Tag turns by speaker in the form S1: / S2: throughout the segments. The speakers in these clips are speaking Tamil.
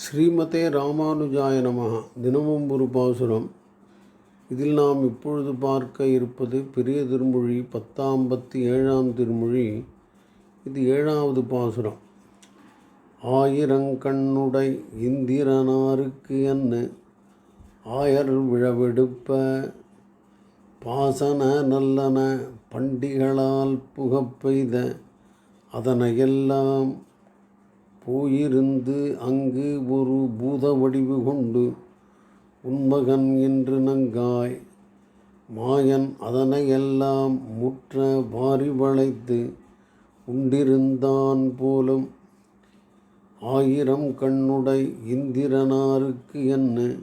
S1: ஸ்ரீமதே ராமானுஜாய நமக தினமும் ஒரு பாசுரம். இதில் நாம் இப்பொழுது பார்க்க இருப்பது பெரிய திருமொழி பத்தாம்பத்தி ஏழாம் திருமொழி. இது ஏழாவது பாசுரம். ஆயிரங்கண்ணுடை இந்திரனாருக்கு என்ன? ஆயர் விழவெடுப்ப. பாசன நல்லன பண்டிகளால் புகப்பெய்த. அதனையெல்லாம் போயிருந்து அங்கு ஒரு பூத வடிவு கொண்டு உன்மகன் என்று நங்காய் மாயன் அதனையெல்லாம் முற்ற வாரி வளைத்து உண்டிருந்தான் போலும் ஆயிரம் கண்ணுடை இந்திரனாருக்கு என்ன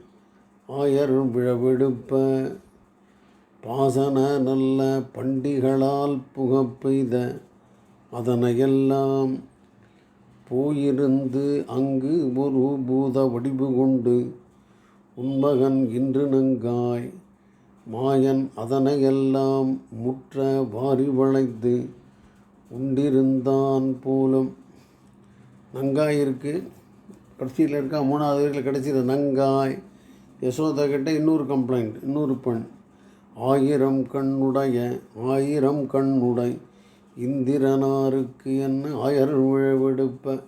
S1: ஆயர் விழவெடுப்ப? பாசன நல்ல பண்டிகளால் புகப்பெய்த அதனையெல்லாம் போயிருந்து அங்கு ஒரு பூத வடிவு கொண்டு உன்மகன் இன்று நங்காய். மாயன் அதனையெல்லாம் முற்ற வாரி வளைத்து உண்டிருந்தான் போலும். நங்காய் இருக்கு. கடைசியில் இருக்க? மூணாவது வீட்டில் கடைசியில் நங்காய். யசோதா கிட்ட இன்னொரு கம்ப்ளைண்ட் இன்னொரு பெண். ஆயிரம் கண்ணுடைய ஆயிரம் கண்ணுடை. இந்திரனாருக்கு என்ன ஆயர் உழவெடுப்ப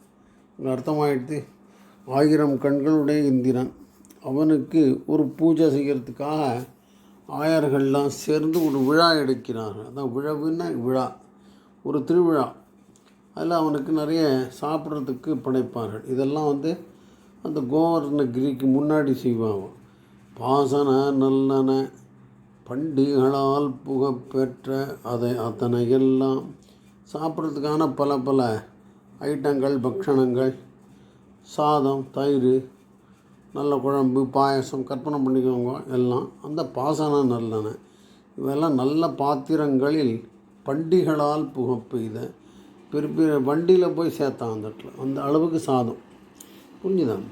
S1: அர்த்தமாயிடுது அர்த்தமாயிடுத்து? ஆயிரம் கண்களுடைய இந்திரன். அவனுக்கு ஒரு பூஜை செய்கிறதுக்காக ஆயர்கள்லாம் சேர்ந்து ஒரு விழா எடுக்கிறார்கள். அதான் விழவுன்னா விழா. ஒரு திருவிழா. அதில் அவனுக்கு நிறைய சாப்பிட்றதுக்கு படைப்பார்கள். இதெல்லாம் வந்து அந்த கோவர்ணகிரிக்கு முன்னாடி செய்வாங்க. பாசன நல்லன பண்டிகளால் புகப்பெற்ற அதை அத்தனை எல்லாம் சாப்பிட்றதுக்கான பல பல ஐட்டங்கள் பக்ஷணங்கள். சாதம் தயிர் நல்ல குழம்பு பாயசம் கற்பனை பண்ணிக்கோங்க. எல்லாம் அந்த பாசன நல்லன. இவெல்லாம் நல்ல பாத்திரங்களில் பண்டிகளால் புகப்பெய்த பெரிய பெரிய வண்டியில் போய் சேர்த்தான் அந்த இடத்துல. அந்த அளவுக்கு சாதம். புரிஞ்சுதான்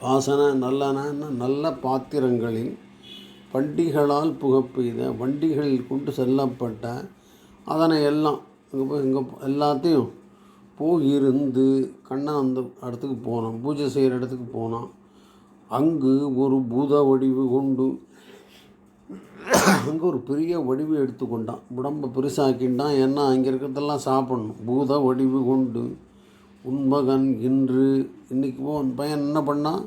S1: பாசன நல்லன நல்ல பாத்திரங்களில் வண்டிகளால் புகப்பெய்த வண்டிகளில் கொண்டு செல்லப்பட்ட அதனை எல்லாம் இங்கே போய் இங்கே எல்லாத்தையும் போயிருந்து கண்ணன் அந்த இடத்துக்கு போனான் பூஜை செய்கிற இடத்துக்கு போனான். அங்கு ஒரு பூத வடிவு கொண்டு அங்கே ஒரு பெரிய வடிவு எடுத்துக்கொண்டான். உடம்பை பெருசாக்கிண்டான் ஏன்னா அங்கே இருக்கிறதெல்லாம் சாப்பிடணும். பூத வடிவு கொண்டு உண்மகன் இன்று இன்றைக்கி போ பையன் என்ன பண்ணான்?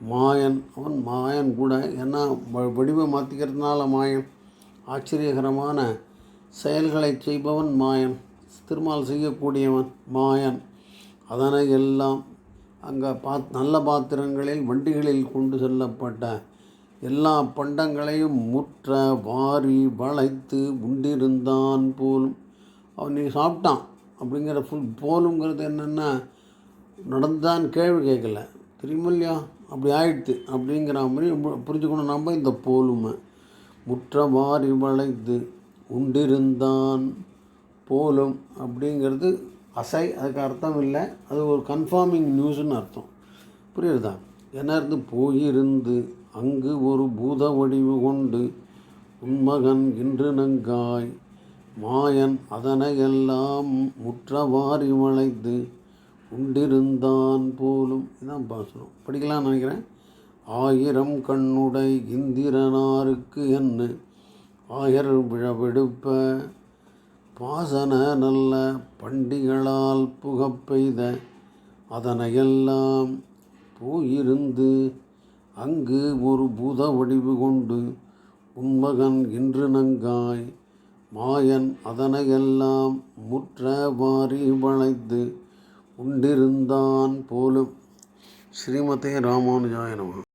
S1: மாயன் அவன் மாயன் கூட ஏன்னா வ- வடிவை மாற்றிக்கிறதுனால மாயன்? ஆச்சரியகரமான செயல்களை செய்பவன் மாயன் திருமால் செய்யக்கூடியவன் மாயன். அதனை எல்லாம் அங்கே பாத் நல்ல பாத்திரங்களில் வண்டிகளில் கொண்டு செல்லப்பட்ட எல்லா பண்டங்களையும் முற்ற வாரி வளைத்து உண்டிருந்தான் போலும். அவன் நீ சாப்பிட்டான் அப்படிங்கிற ஃபுல் போலுங்கிறது என்னென்னா? நடந்தான் கேள்வி கேட்கல. தெரியுமா அப்படி ஆயிடுத்து. அப்படிங்கிற மாதிரி புரிஞ்சுக்கணும். நம்ம இந்த போலுமை. முற்ற வாரி உண்டிருந்தான் போலும் அப்படிங்கிறது அசை அதுக்கு அர்த்தம் இல்லை. அது ஒரு கன்ஃபார்மிங் நியூஸ்னு அர்த்தம். புரியுறதா என்ன இருந்து போயிருந்து அங்கு ஒரு பூத வடிவு கொண்டு உன்மகன் இன்று நங்காய் மாயன் அதனை எல்லாம் முற்றவாரி வளைந்து உண்டிருந்தான் போலும். இதான் பாசனம் படிக்கலாம்னு நினைக்கிறேன். ஆயிரம் கண்ணுடை இந்திரனாருக்கு என்ன? ஆயர் விழவெடுப்ப. பாசன நல்ல பண்டிகளால் புகப்பெய்த அதனையெல்லாம் போயிருந்து அங்கு ஒரு பூத வடிவு கொண்டு உன்மகன் இன்று நங்காய். மாயன் அதனையெல்லாம் முற்ற வாரி வளைத்து உண்டிருந்தான் போலும். ஸ்ரீமதே ராமானுஜாய நமः